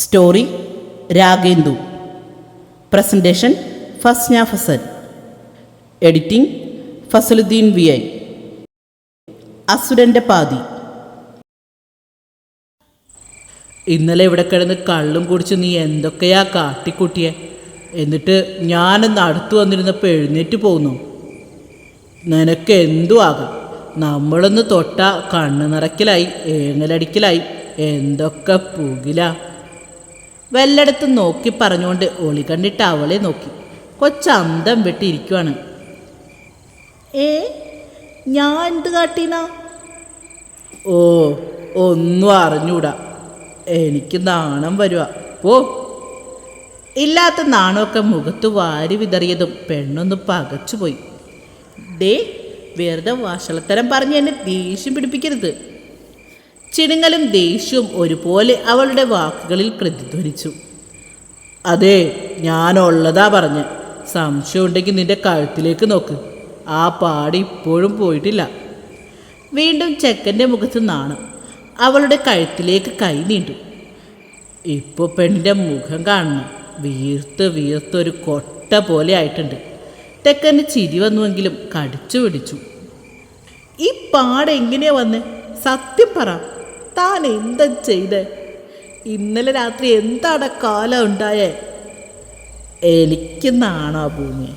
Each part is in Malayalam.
Story Ragendu. Presentation Fasna Fasal. Editing Fasaluddin V I. അസുരന്റെ പാതി. ഇന്നലെ ഇവിടെ കിടന്ന് കള്ളും കുടിച്ച് നീ എന്തൊക്കെയാ കാട്ടിക്കൂട്ടിയെ? എന്നിട്ട് ഞാനെന്ന് അടുത്തു വന്നിരുന്നപ്പോൾ എഴുന്നേറ്റ് പോകുന്നു നിനക്ക് എന്തു ആകാം? നമ്മളൊന്ന് തൊട്ട കണ്ണ് നിറയ്ക്കലായി ഏങ്ങലടിക്കലായി എന്തൊക്കെ പുകില. വല്ലയിടത്തും നോക്കി പറഞ്ഞുകൊണ്ട് ഒളി കണ്ടിട്ട് അവളെ നോക്കി. കൊച്ചന്തം വെട്ടിയിരിക്കുവാണ് ഏ ഞാൻ എന്ത് കാട്ടീനാ? ഓ ഒന്നും അറിഞ്ഞൂടാ. എനിക്ക് നാണം വരുക പോ. ഇല്ലാത്ത നാണമൊക്കെ മുഖത്ത് വാരി വിതറിയതും പെണ്ണൊന്ന് പകച്ചുപോയി. ദേ വെറുതെ വഷളത്തരം പറഞ്ഞ് എന്നെ ദേഷ്യം പിടിപ്പിക്കരുത്. ചിണുങ്ങലും ദേഷ്യവും ഒരുപോലെ അവളുടെ വാക്കുകളിൽ പ്രതിധ്വനിച്ചു. അതെ ഞാനുള്ളതാ പറഞ്ഞ്. സംശയം ഉണ്ടെങ്കിൽ നിന്റെ കഴുത്തിലേക്ക് നോക്ക്. ആ പാടി ഇപ്പോഴും പോയിട്ടില്ല. വീണ്ടും ചെക്കന്റെ മുഖത്ത് നാണം. അവളുടെ കഴുത്തിലേക്ക് കൈ നീണ്ടു. ഇപ്പോൾ പെണ്ണിന്റെ മുഖം കാണണം. വീർത്ത് ഒരു കൊട്ട പോലെ ആയിട്ടുണ്ട്. തെക്കന് ചിരി വന്നുവെങ്കിലും കടിച്ചു പിടിച്ചു. ഈ പാടെങ്ങനെയാ വന്ന്? സത്യം പറ. താൻ എന്താ ചെയ്തേ? ഇന്നലെ രാത്രി എന്താണ് കാലം ഉണ്ടായേ? എനിക്ക് നാണാ ഭൂമി.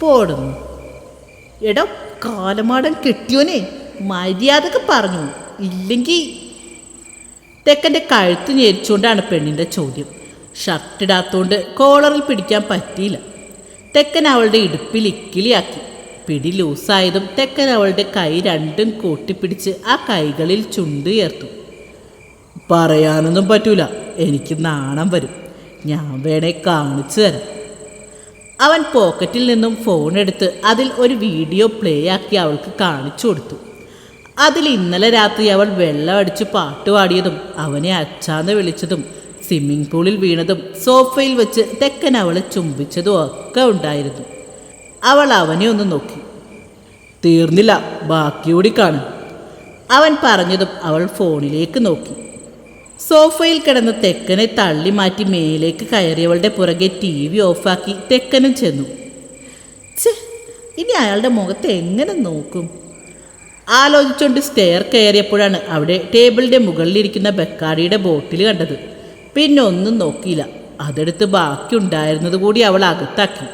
പോടുന്നു. എടോ കാലമാടൻ കെട്ടിയോനെ. മര്യാദയ്ക്ക് പറഞ്ഞു. ഇല്ലെങ്കിൽ തെക്കന്റെ കഴുത്ത് ഞെരിച്ചുകൊണ്ടാണ് പെണ്ണിന്റെ ചോദ്യം. ഷർട്ടിടാത്തോണ്ട് കോളറിൽ പിടിക്കാൻ പറ്റിയില്ല. തെക്കൻ അവളുടെ ഇടുപ്പിൽ ഇക്കിളിയാക്കി. പിടി ലൂസായതും തെക്കൻ അവളുടെ കൈ രണ്ടും കൂട്ടിപ്പിടിച്ച് ആ കൈകളിൽ ചുണ്ടുയർത്തു പറയാനൊന്നും പറ്റൂല. എനിക്ക് നാണം വരും. ഞാൻ വേണേ കാണിച്ചു തരാം. അവൻ പോക്കറ്റിൽ നിന്നും ഫോൺ എടുത്ത് അതിൽ ഒരു വീഡിയോ പ്ലേ ആക്കി അവൾക്ക് കാണിച്ചു കൊടുത്തു. അതിൽ ഇന്നലെ രാത്രി അവൾ വെള്ളം അടിച്ച് പാട്ട് പാടിയതും അവനെ അച്ചാന്ന് വിളിച്ചതും സ്വിമ്മിംഗ് പൂളിൽ വീണതും സോഫയിൽ വെച്ച് തെക്കൻ അവളെ ചുംബിച്ചതും ഒക്കെ ഉണ്ടായിരുന്നു. അവൾ അവനെ ഒന്ന് നോക്കി. തീർന്നില്ല ബാക്കിയോടി കാണും. അവൻ പറഞ്ഞതും അവൾ ഫോണിലേക്ക് നോക്കി. സോഫയിൽ കിടന്ന തെക്കനെ തള്ളി മാറ്റി മേലേക്ക് കയറിയവളുടെ പുറകെ ടി വി ഓഫാക്കി തെക്കനും ചെന്നു. ഇനി അയാളുടെ മുഖത്ത് എങ്ങനെ നോക്കും? ആലോചിച്ചുകൊണ്ട് സ്റ്റെയർ കയറിയപ്പോഴാണ് അവിടെ ടേബിളിന്റെ മുകളിലിരിക്കുന്ന ബെക്കാടിയുടെ ബോട്ടിൽ കണ്ടത്. പിന്നെ ഒന്നും നോക്കിയില്ല. അതെടുത്ത് ബാക്കി ഉണ്ടായിരുന്നത് കൂടി അവൾ അകത്താക്കി.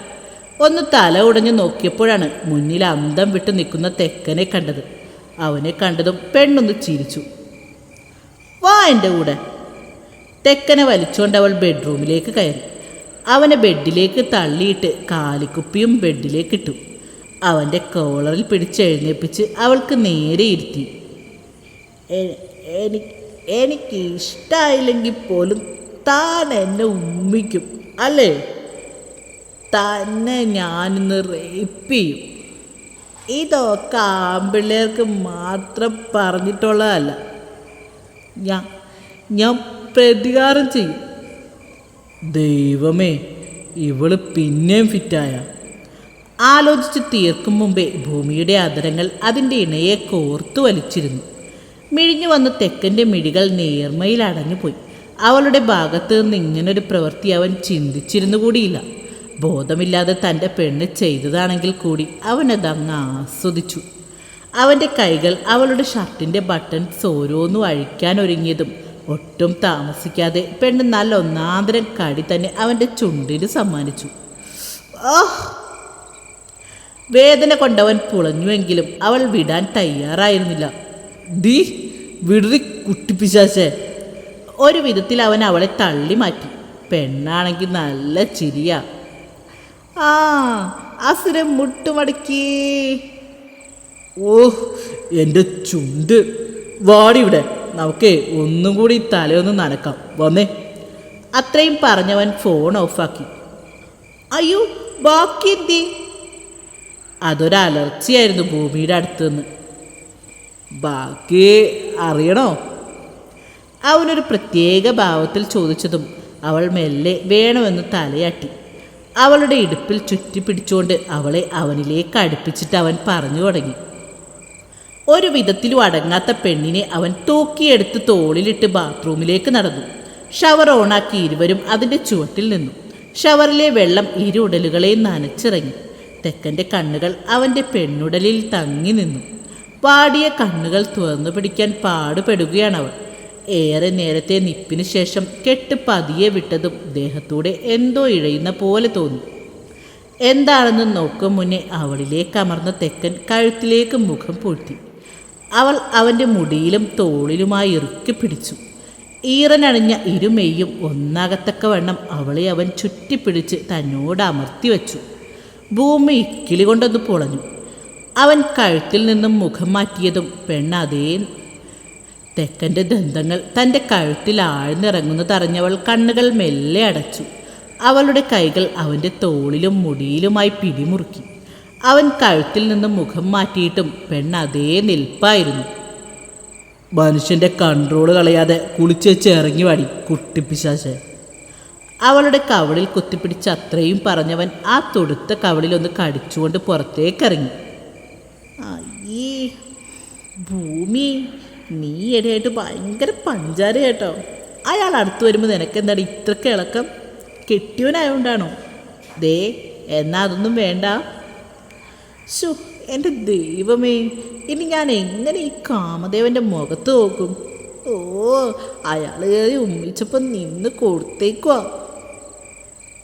ഒന്ന് തല ഉടഞ്ഞു നോക്കിയപ്പോഴാണ് മുന്നിൽ അന്തം വിട്ട് നിൽക്കുന്ന തെക്കനെ കണ്ടത്. അവനെ കണ്ടതും പെണ്ണൊന്ന് ചിരിച്ചു. വാ എന്റെ കൂടെ. തെക്കനെ വലിച്ചുകൊണ്ട് അവൾ ബെഡ്റൂമിലേക്ക് കയറി. അവനെ ബെഡിലേക്ക് തള്ളിയിട്ട് കാലിക്കുപ്പിയും ബെഡിലേക്ക് ഇട്ടു. അവന്റെ കോളറിൽ പിടിച്ചെഴുന്നേപ്പിച്ച് അവൾക്ക് നേരെ ഇരുത്തി. എനിക്ക് എനിക്ക് ഇഷ്ടമായില്ലെങ്കിൽ പോലും താൻ എന്നെ ഉമ്മിക്കും അല്ലേ? തന്നെ ഞാനിന്ന് റേപ്പ് ചെയ്യും. ഇതൊക്കെ ആമ്പിള്ളേർക്ക് മാത്രം പറഞ്ഞിട്ടുള്ളതല്ല. ഞാൻ ഞാൻ പ്രതികാരം ചെയ്യും. ദൈവമേ ഇവൾ പിന്നെയും ഫിറ്റായ. ആലോചിച്ച് തീർക്കും മുമ്പേ ഭൂമിയുടെ അതരങ്ങൾ അതിന്റെ ഇണയെ കോർത്തു വലിച്ചിരുന്നു. മിഴിഞ്ഞു വന്ന തെക്കന്റെ മിഴികൾ നേർമയിൽ അടഞ്ഞുപോയി അവളുടെ ഭാഗത്ത് നിന്ന് ഇങ്ങനൊരു പ്രവൃത്തി അവൻ ചിന്തിച്ചിരുന്നു കൂടിയില്ല. ബോധമില്ലാതെ തന്റെ പെണ്ണ് ചെയ്തതാണെങ്കിൽ കൂടി അവനതങ്ങ് ആസ്വദിച്ചു. അവന്റെ കൈകൾ അവളുടെ ഷർട്ടിന്റെ ബട്ടൺസ് ഓരോന്നും അഴിക്കാൻ ഒരുങ്ങിയതും ഒട്ടും താമസിക്കാതെ പെണ്ണ് നല്ല ഒന്നാന്തരം കടി തന്നെ അവന്റെ ചുണ്ടിന് സമ്മാനിച്ചു. ഓഹ് വേദന കൊണ്ടവൻ പുളഞ്ഞുവെങ്കിലും അവൾ വിടാൻ തയ്യാറായിരുന്നില്ല. ദീ വിടറി കുട്ടിപ്പിശാശേ ഒരു വിധത്തിൽ അവൻ അവളെ തള്ളി മാറ്റി. പെണ്ണാണെങ്കിൽ നല്ല ചിരിയാ. ആ അസുരം മുട്ടുമടക്കി. ഓ എന്റെ ചുണ്ട്. വാടിവിടെ നമുക്കേ ഒന്നും കൂടി തലയൊന്ന് നനക്കാം. വന്നേ. അത്രയും പറഞ്ഞവൻ ഫോൺ ഓഫാക്കി അയ്യോ ബാക്കി എന്തി? അതൊരു അലർച്ചയായിരുന്നു ഭൂമിയുടെ അടുത്ത് നിന്ന് ബാക്കി അറിയണോ? അവനൊരു പ്രത്യേക ഭാവത്തിൽ ചോദിച്ചതും അവൾ മെല്ലെ വേണമെന്ന് തലയാട്ടി. അവളുടെ ഇടുപ്പിൽ ചുറ്റി പിടിച്ചുകൊണ്ട് അവളെ അവനിലേക്ക് അടുപ്പിച്ചിട്ട് അവൻ പറഞ്ഞു തുടങ്ങി. ഒരു വിധത്തിലും അടങ്ങാത്ത പെണ്ണിനെ അവൻ തൂക്കിയെടുത്ത് തോളിലിട്ട് ബാത്റൂമിലേക്ക് നടന്നു. ഷവർ ഓണാക്കി ഇരുവരും അതിന്റെ ചുവട്ടിൽ നിന്നു. ഷവറിലെ വെള്ളം ഇരുടലുകളെയും നനച്ചിറങ്ങി. തെക്കന്റെ കണ്ണുകൾ അവന്റെ പെണ്ണുടലിൽ തങ്ങി നിന്നു. വാടിയ കണ്ണുകൾ തുറന്നു പിടിക്കാൻ പാടുപെടുകയാണ് അവൾ. ഏറെ നേരത്തെ നിപ്പിന് ശേഷം കെട്ട് പതിയെ വിട്ടതും ദേഹത്തൂടെ എന്തോ ഇഴയുന്ന പോലെ തോന്നി. എന്താണെന്ന് നോക്കും മുന്നേ അവളിലേക്ക് അമർന്ന തെക്കൻ കഴുത്തിലേക്ക് മുഖം പൂഴ്ത്തി. അവൾ അവന്റെ മുടിയിലും തോളിലുമായി ഇറുക്കി പിടിച്ചു. ഈറനണിഞ്ഞ ഇരുമെയ്യും ഒന്നാകത്തക്കവണ്ണം അവളെ അവൻ ചുറ്റിപ്പിടിച്ച് തന്നോട് അമർത്തി വച്ചു. ഭൂമി ഇക്കിളി കൊണ്ടൊന്ന് പൊളഞ്ഞു. അവൻ കഴുത്തിൽ നിന്നും മുഖം മാറ്റിയതും പെണ്ണ് അതേ തെക്കന്റെ ദന്തങ്ങൾ തന്റെ കഴുത്തിൽ ആഴ്ന്നിറങ്ങുന്നതറിഞ്ഞവൾ കണ്ണുകൾ മെല്ലെ അടച്ചു. അവളുടെ കൈകൾ അവന്റെ തോളിലും മുടിയിലുമായി പിടിമുറുക്കി. അവൻ കഴുത്തിൽ നിന്ന് മുഖം മാറ്റിയിട്ടും പെണ്ണ് അതേ നിൽപ്പായിരുന്നു. മനുഷ്യന്റെ കൺട്രോൾ കളയാതെ കുളിച്ച് വെച്ച് ഇറങ്ങി വാടി കുട്ടിപ്പിശാശ്. അവളുടെ കവളിൽ കുത്തിപ്പിടിച്ച് അത്രയും പറഞ്ഞവൻ ആ തൊടുത്ത കവളിലൊന്ന് കടിച്ചുകൊണ്ട് പുറത്തേക്കിറങ്ങി. അയ്യേ ഭൂമി നീ ഇടയായിട്ട് ഭയങ്കര പഞ്ചാര കേട്ടോ. അയാൾ അടുത്ത് വരുമ്പോൾ നിനക്കെന്താണ് ഇത്രയ്ക്ക് ഇളക്കം? കെട്ടിയവനായോണ്ടാണോ? ദേ എന്നാ അതൊന്നും വേണ്ട. ശോ എന്റെ ദൈവമേ ഇനി ഞാൻ എങ്ങനെ ഈ കാമദേവന്റെ മുഖത്ത് നോക്കും? ഓ അയാൾ കയറി ഉമ്മിച്ചപ്പം നിന്ന് കൊടുത്തേക്കുവാ.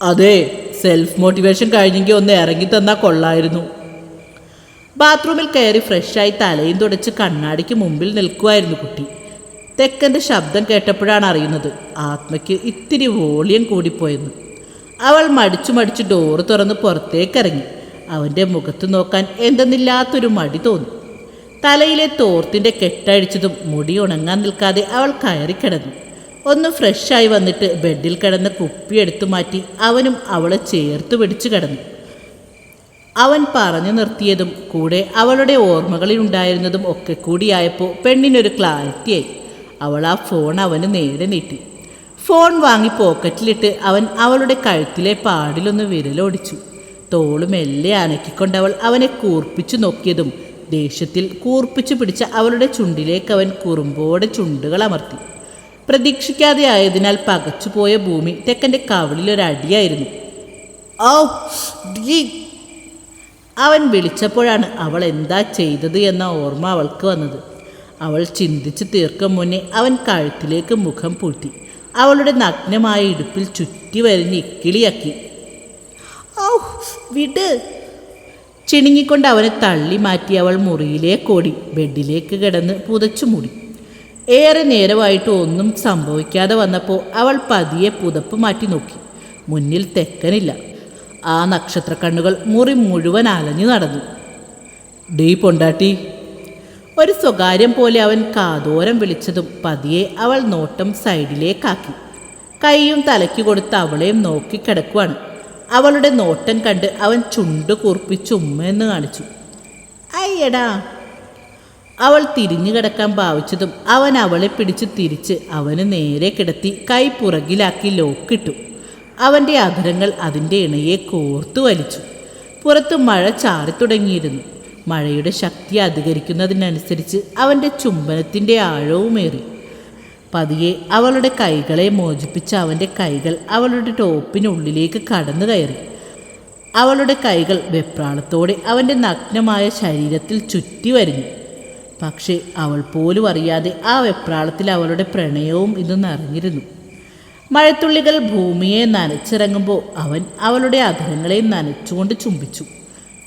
അതെ സെൽഫ് മോട്ടിവേഷൻ കഴിഞ്ഞെങ്കിൽ ഒന്ന് ഇറങ്ങി തന്നാൽ കൊള്ളായിരുന്നു. ബാത്റൂമിൽ കയറി ഫ്രഷായി തലയും തുടച്ച് കണ്ണാടിക്ക് മുമ്പിൽ നിൽക്കുമായിരുന്നു കുട്ടി. തെക്കന്റെ ശബ്ദം കേട്ടപ്പോഴാണ് അറിയുന്നത് ആത്മയ്ക്ക് ഇത്തിരി വോളിയം കൂടിപ്പോയെന്ന്. അവൾ മടിച്ചു മടിച്ച് ഡോറ് തുറന്ന് പുറത്തേക്കിറങ്ങി അവന്റെ മുഖത്ത് നോക്കാൻ എന്തെന്നില്ലാത്തൊരു മടി തോന്നി. തലയിലെ തോർത്തിന്റെ കെട്ടഴിച്ചതും മുടി ഉണങ്ങാൻ നിൽക്കാതെ അവൾ കയറി കിടന്നു. ഒന്ന് ഫ്രഷായി വന്നിട്ട് ബെഡിൽ കിടന്ന കുപ്പി എടുത്തു മാറ്റി അവനും അവളെ ചേർത്ത് പിടിച്ചു കിടന്നു. അവൻ പറഞ്ഞു നിർത്തിയതും കൂടെ അവളുടെ ഓർമ്മകളിൽ ഉണ്ടായിരുന്നതും ഒക്കെ കൂടിയായപ്പോൾ പെണ്ണിനൊരു ക്ലാരിറ്റിയായി അവൾ ആ ഫോൺ അവന് നേരെ നീട്ടി. ഫോൺ വാങ്ങി പോക്കറ്റിലിട്ട് അവൻ അവളുടെ കഴുത്തിലെ പാടിലൊന്ന് വിരലോടിച്ചു. തോൾ മെല്ലെ അനക്കിക്കൊണ്ടവൾ അവനെ കൂർപ്പിച്ചു നോക്കിയതും ദേഷ്യത്തിൽ കൂർപ്പിച്ചു പിടിച്ച അവളുടെ ചുണ്ടിലേക്ക് അവൻ കുറുമ്പോടെ ചുണ്ടുകൾ അമർത്തി. പ്രതീക്ഷിക്കാതെ ആയതിനാൽ പകച്ചുപോയ ഭൂമി തെക്കന്റെ കവിളിലൊരടിയായിരുന്നു ഡീ. അവൻ വിളിച്ചപ്പോഴാണ് അവൾ എന്താ ചെയ്തത് എന്ന ഓർമ്മ അവൾക്ക് വന്നത്. അവൾ ചിന്തിച്ച് തീർക്കും മുന്നേ അവൻ കഴുത്തിലേക്ക് മുഖം പൂട്ടി. അവളുടെ നഗ്നമായ ഇടുപ്പിൽ ചുറ്റി വരിഞ്ഞ് ഇക്കിളിയാക്കി. ഔ വിട് ചിണുങ്ങിക്കൊണ്ട് അവനെ തള്ളി മാറ്റി അവൾ മുറിയിലേക്ക് ഓടി. ബെഡിലേക്ക് കിടന്ന് പുതച്ചു മൂടി. ഏറെ നേരമായിട്ട് ഒന്നും സംഭവിക്കാതെ വന്നപ്പോൾ അവൾ പതിയെ പുതപ്പ് മാറ്റി നോക്കി. മുന്നിൽ തെക്കനില്ല. ആ നക്ഷത്രക്കണ്ണുകൾ മുറി മുഴുവൻ അലഞ്ഞു നടന്നു. ഡീ പൊണ്ടാട്ടി. ഒരു സ്വകാര്യം പോലെ അവൻ കാതോരം വിളിച്ചതും പതിയെ അവൾ നോട്ടം സൈഡിലേക്കാക്കി. കൈയും തലയ്ക്ക് കൊടുത്ത് അവളെയും നോക്കി കിടക്കുവാണ് അവളുടെ നോട്ടം കണ്ട് അവൻ ചുണ്ട് കൂർപ്പിച്ച് ഉമ്മയെന്ന് കാണിച്ചു. അയ്യടാ. അവൾ തിരിഞ്ഞു കിടക്കാൻ ഭാവിച്ചതും അവൻ അവളെ പിടിച്ച് തിരിച്ച് അവന് നേരെ കിടത്തി കൈ പുറകിലാക്കി ലോക്കിട്ടു അവന്റെ അധരങ്ങൾ അതിന്റെ ഇണയെ കോർത്തു വലിച്ചു. പുറത്ത് മഴ ചാറി തുടങ്ങിയിരുന്നു. മഴയുടെ ശക്തി അധികരിക്കുന്നതിനനുസരിച്ച് അവന്റെ ചുംബനത്തിന്റെ ആഴവുമേറി പതിയെ അവളുടെ കൈകളെ മോചിപ്പിച്ച അവന്റെ കൈകൾ അവളുടെ ടോപ്പിനുള്ളിലേക്ക് കടന്നു കയറി. അവളുടെ കൈകൾ വെപ്രാളത്തോടെ അവന്റെ നഗ്നമായ ശരീരത്തിൽ ചുറ്റി വരിഞ്ഞു. പക്ഷേ അവൾ പോലും അറിയാതെ ആ വെപ്രാളത്തിൽ അവളുടെ പ്രണയവും ഇത് നിറഞ്ഞിരുന്നു. മഴത്തുള്ളികൾ ഭൂമിയെ നനച്ചിറങ്ങുമ്പോൾ അവൻ അവളുടെ അധരങ്ങളെ നനച്ചുകൊണ്ട് ചുംബിച്ചു.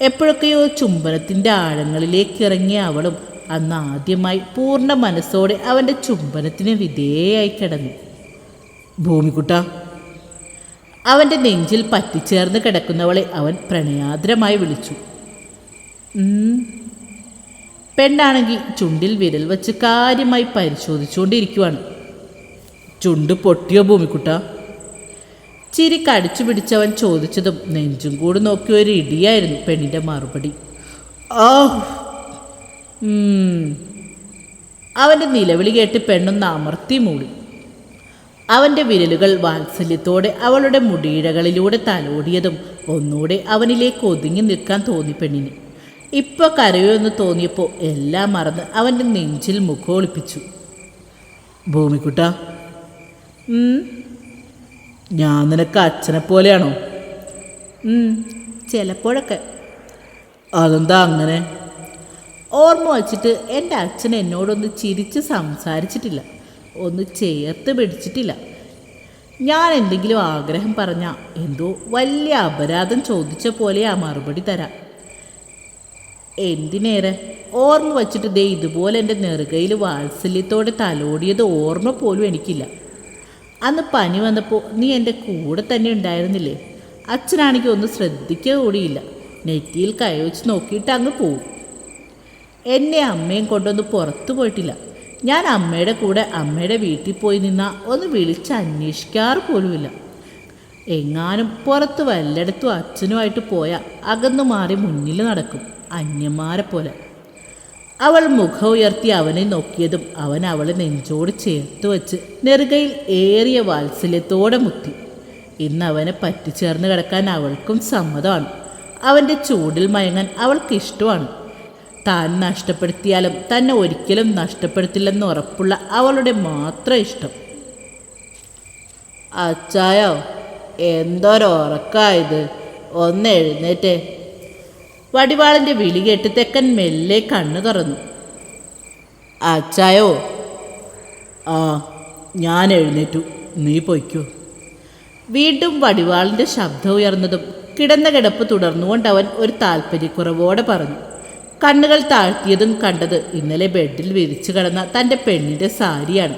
എപ്പോഴൊക്കെയോ ചുംബനത്തിന്റെ ആഴങ്ങളിലേക്ക് ഇറങ്ങിയ അവളും അന്ന് ആദ്യമായി പൂർണ മനസ്സോടെ അവന്റെ ചുംബനത്തിന് വിധേയായി കിടന്നു ഭൂമിക്കുട്ട അവന്റെ നെഞ്ചിൽ പറ്റിച്ചേർന്ന് കിടക്കുന്നവളെ അവൻ പ്രണയാദ്രമായി വിളിച്ചു. പെണ്ണാണെങ്കിൽ ചുണ്ടിൽ വിരൽ വച്ച് കാര്യമായി പരിശോധിച്ചുകൊണ്ടിരിക്കുവാണ് ചുണ്ട് പൊട്ടിയോ ഭൂമിക്കുട്ട ചിരി കടിച്ചു പിടിച്ചവൻ ചോദിച്ചതും നെഞ്ചും കൂടി നോക്കിയ ഒരു ഇടിയായിരുന്നു പെണ്ണിന്റെ മറുപടി ആ. അവന്റെ നിലവിളി കേട്ട് പെണ്ണൊന്ന് അമർത്തി മൂടി. അവന്റെ വിരലുകൾ വാത്സല്യത്തോടെ അവളുടെ മുടിയിഴകളിലൂടെ തലോടിയതും ഒന്നുകൂടെ അവനിലേക്ക് ഒതുങ്ങി നിൽക്കാൻ തോന്നി പെണ്ണിന്. ഇപ്പോൾ കരയോ എന്ന് തോന്നിയപ്പോൾ എല്ലാം മറന്ന് അവന്റെ നെഞ്ചിൽ മുഖമൊളിപ്പിച്ചു ഭൂമിക്കുട്ട. ഉം. ഞാൻ നിനക്ക് അച്ഛനെ പോലെയാണോ? ചിലപ്പോഴൊക്കെ. അതെന്താ അങ്ങനെ? ഓർമ്മ വച്ചിട്ട് എന്റെ അച്ഛൻ എന്നോടൊന്ന് ചിരിച്ച് സംസാരിച്ചിട്ടില്ല. ഒന്ന് ചേർത്ത് പിടിച്ചിട്ടില്ല. ഞാൻ എന്തെങ്കിലും ആഗ്രഹം പറഞ്ഞാൽ എന്തോ വലിയ അപരാധം ചോദിച്ച പോലെയാ മറുപടി തരാം. എന്തിനേറെ? ഓർമ്മ വച്ചിട്ട് ദേ ഇതുപോലെ എന്റെ നെറുകയിൽ വാത്സല്യത്തോടെ തലോടിയത് ഓർമ്മ പോലും എനിക്കില്ല. അന്ന് പനി വന്നപ്പോൾ നീ എന്റെ കൂടെ തന്നെ ഉണ്ടായിരുന്നില്ലേ? അച്ഛനാണെങ്കിൽ ഒന്ന് ശ്രദ്ധിക്കുക കൂടിയില്ല. നെറ്റിയിൽ കൈവച്ച് നോക്കിയിട്ട് അങ്ങ് പോവും. എന്നെ അമ്മയും കൊണ്ടൊന്ന് പുറത്തു പോയിട്ടില്ല. ഞാൻ അമ്മയുടെ കൂടെ അമ്മയുടെ വീട്ടിൽ പോയി നിന്ന ഒന്ന് വിളിച്ച് അന്വേഷിക്കാറ് പോലുമില്ല. എങ്ങാനും പുറത്ത് വല്ലയിടത്തും അച്ഛനുമായിട്ട് പോയാൽ അകന്നു മാറി മുന്നിൽ നടക്കും അന്യന്മാരെ പോലെ. അവൾ മുഖം ഉയർത്തി അവനെ നോക്കിയതും അവൻ അവളെ നെഞ്ചോട് ചേർത്ത് വച്ച് നെറുകയിൽ ഏറിയ വാത്സല്യത്തോടെ മുത്തി ഇന്ന് അവനെ പറ്റിച്ചേർന്ന് കിടക്കാൻ അവൾക്കും സമ്മതമാണ്. അവന്റെ ചൂടിൽ മയങ്ങാൻ അവൾക്ക് ഇഷ്ടമാണ് താൻ നഷ്ടപ്പെടുത്തിയാലും തന്നെ ഒരിക്കലും നഷ്ടപ്പെടുത്തില്ലെന്ന് ഉറപ്പുള്ള അവളുടെ മാത്രം ഇഷ്ടം. അച്ചായോ എന്തൊരുറക്കായത് ഒന്ന് എഴുന്നേറ്റേ. വടിവാളിന്റെ വിളി കേട്ട് തെക്കൻ മെല്ലെ കണ്ണു തുറന്നു. അച്ചായോ ആ ഞാൻ എഴുന്നേറ്റു. നീ പൊയ്ക്കോ. വീണ്ടും വടിവാളിന്റെ ശബ്ദം ഉയർന്നതും കിടന്ന കിടപ്പ് തുടർന്നുകൊണ്ട് അവൻ ഒരു താല്പര്യക്കുറവോടെ പറഞ്ഞു. കണ്ണുകൾ താഴ്ത്തിയതും കണ്ടത് ഇന്നലെ ബെഡിൽ വിരിച്ചു കിടന്ന തന്റെ പെണ്ണിന്റെ സാരിയാണ്.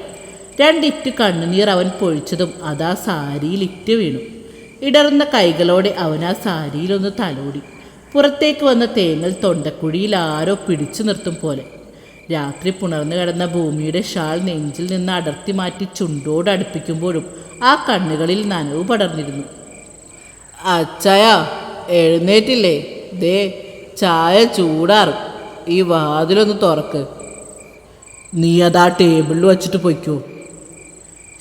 രണ്ടിറ്റ് കണ്ണുനീർ അവൻ പൊഴിച്ചതും അതാ സാരിയിൽ ഇറ്റ് വീണു. ഇടറുന്ന കൈകളോടെ അവൻ ആ സാരിയിലൊന്ന് തലോടി. പുറത്തേക്ക് വന്ന തേങ്ങൽ തൊണ്ടക്കുഴിയിൽ ആരോ പിടിച്ചു നിർത്തും പോലെ. രാത്രി പുണർന്നു കിടന്ന ഭൂമിയുടെ ഷാൾ നെഞ്ചിൽ നിന്ന് അടർത്തി മാറ്റി ചുണ്ടോട് അടുപ്പിക്കുമ്പോഴും ആ കണ്ണുകളിൽ നനവ് പടർന്നിരുന്നു. അച്ചായ എഴുന്നേറ്റില്ലേ? ദേ ചായ ചൂടാറും. ഈ വാതിലൊന്ന് തുറക്ക്. നീ അതാ ടേബിളിൽ വച്ചിട്ട് പൊയ്ക്കോ.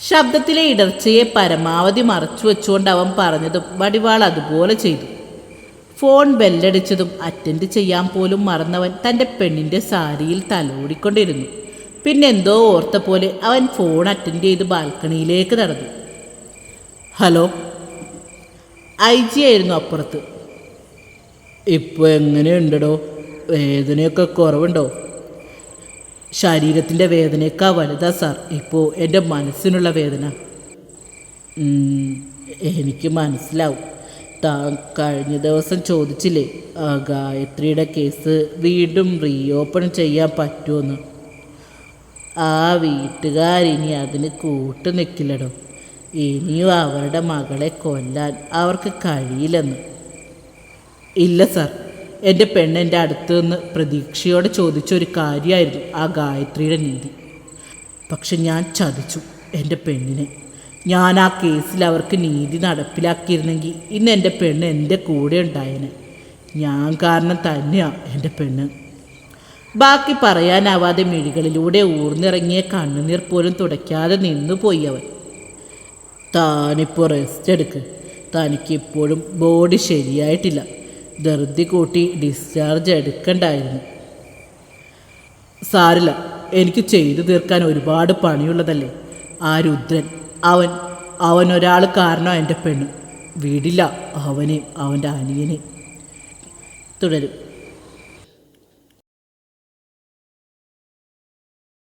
ശബ്ദത്തിലെ ഇടർച്ചയെ പരമാവധി മറച്ചു വെച്ചുകൊണ്ട് അവൻ പറഞ്ഞതും വടിവാൾ അതുപോലെ ചെയ്തു. ഫോൺ ബെല്ലടിച്ചതും അറ്റൻഡ് ചെയ്യാൻ പോലും മറന്നവൻ തന്റെ പെണ്ണിന്റെ സാരിയിൽ തലോടിക്കൊണ്ടിരുന്നു. പിന്നെ എന്തോ ഓർത്ത പോലെ അവൻ ഫോൺ അറ്റൻഡ് ചെയ്ത് ബാൽക്കണിയിലേക്ക് നടന്നു. ഹലോ. ഐ ജി ആയിരുന്നു അപ്പുറത്ത്. ഇപ്പോൾ എങ്ങനെയുണ്ടടോ? വേദനയൊക്കെ കുറവുണ്ടോ? ശരീരത്തിന്റെ വേദനയേക്കാൾ വലുതാ സാർ. ഇപ്പോൾ എന്റെ മനസ്സിനുള്ള വേദന. എനിക്ക് മനസ്സിലാവും. താ കഴിഞ്ഞ ദിവസം ചോദിച്ചില്ലേ ആ ഗായത്രിയുടെ കേസ് വീണ്ടും റീഓപ്പൺ ചെയ്യാൻ പറ്റുമെന്ന് ആ വീട്ടുകാരിനി അതിന് കൂട്ടു നിൽക്കില്ലടോ ഇനിയും അവരുടെ മകളെ കൊല്ലാൻ അവർക്ക് കഴിയില്ലെന്ന്. ഇല്ല സർ. എന്റെ പെണ്ണെന്റെ അടുത്ത് നിന്ന് പ്രതീക്ഷയോടെ ചോദിച്ചൊരു കാര്യമായിരുന്നു ആ ഗായത്രിയുടെ നീതി. പക്ഷെ ഞാൻ ചതിച്ചു എന്റെ പെണ്ണിനെ. ഞാൻ ആ കേസിൽ അവർക്ക് നീതി നടപ്പിലാക്കിയിരുന്നെങ്കിൽ ഇന്ന് എന്റെ പെണ്ണ് എന്റെ കൂടെ ഉണ്ടായേനെ. ഞാൻ കാരണം തന്നെയാണ് എന്റെ പെണ്ണ്. ബാക്കി പറയാനാവാതെ മിഴികളിലൂടെ ഊർന്നിറങ്ങിയ കണ്ണുനീർ പോലും തുടയ്ക്കാതെ നിന്നുപോയി അവൻ. താനിപ്പോൾ റെസ്റ്റ് എടുക്ക്. തനിക്കിപ്പോഴും ബോഡി ശരിയായിട്ടില്ല. ധൃതി കൂട്ടി ഡിസ്ചാർജ് എടുക്കണ്ടായിരുന്നു. സാരില്ല എനിക്ക് ചെയ്തു തീർക്കാൻ ഒരുപാട് പണിയുള്ളതല്ലേ? ആ രുദ്രൻ അവൻ അവൻ ഒരാൾ കാരണം എന്റെ പെണ്ണ്? വീടില്ല അവനെയും അവന്റെ അനിയനെയും തുടരും.